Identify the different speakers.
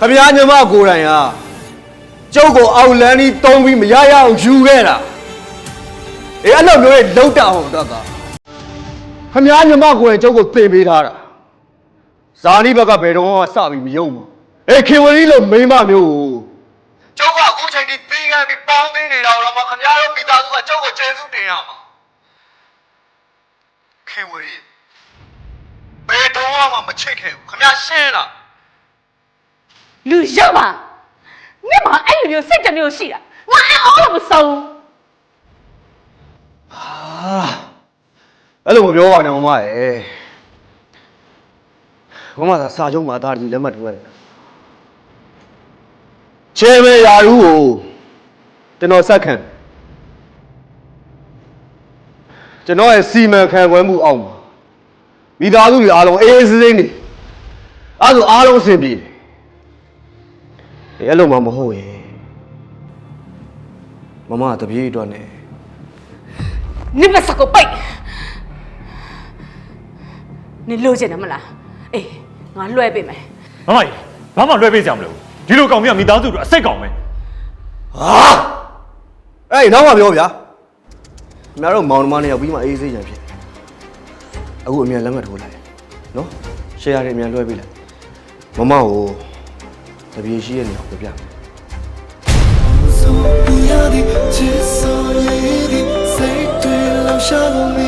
Speaker 1: ခမည်းညီမကိုယ်တိုင်ဟာကျုပ်ကိုအောက်လန်းကြီးတုံးပြီးမရရအောင်ယူခဲ့တာအေးအဲ့လိုမျိုးတွေလုံးတအောင်တော့ကခမည်းညီမကိုယ်တိုင်ကျုပ်ကိုသင်ပေးထားတာဇာနီဘက်ကဘယ်တော့မှစပြီးမယုံဘူးအေးခင်ဝရီလိုမိန်းမမျိုးကိုကျုပ်ကအခုချိန်ထိသင်ခံပြီးပေါင်းသိနေတာတော့မှခမည်းတော်မိသားစုကကျုပ်ကိုကျေးဇူးတင်ရမှာခင်ဝရီဘယ်တော့မှမချစ်ခဲ့ဘူးခမည်းရှင်းလား
Speaker 2: လူရောက်ပါနင့်မအဲ့လိုမျိုးစိတ်တမျိုးရှိတာငါအဲ့အောင်လို့မဆုံး
Speaker 1: ဟာအဲ့လိုမပြောပါနဲ့မမရဲ့မမသာစာချုပ်မှာအသားကြီးလက်မှတ်ထိုးရတယ်ချေမေယာရူးကိုကျွန်တော်ဆက်ခံကျွန်တော်ရဲ့စီမံခန့်ခွဲမှုအောက်မှာမိသားစုတွေအားလုံးအေးအေးဆေးဆေးနေအဲ့ဒါဆိုအားလုံးအဆင်ပြေတယ် အေးအဲ့လိုမှမဟုတ်ရင်မမကတပြေးအတွက်နဲ့
Speaker 2: နင့်မစကိုပိတ်နင်လိုချင်တယ်မလားအေးငါလွှဲပေးမယ်
Speaker 3: မမကြီးဘာမှလွှဲပေးကြမလို့ဒီလိုကောင်မြတ်မိသားစုတို့အစိတ်ကောင်ပဲ
Speaker 1: ဟာအဲ့ဒီနောက်မှပြောဗျာခင်ဗျားတို့မောင်နှမနဲ့ရောက်ပြီးမှအေးဆေးကြံဖြစ်အခုအမြန်လက်မှတ်ထိုးလိုက်နော်ရှယ်ယာတွေအမြန်လွှဲပေးလိုက်မမကိုတ ပြေရှိရဲ့နေရာကိုပြမယ်ဆို
Speaker 2: ပြရသည်
Speaker 1: ချစ်စော
Speaker 2: ရည်သ
Speaker 1: ည်စိတ်တွေလောင်ရှားကုန်ပြီ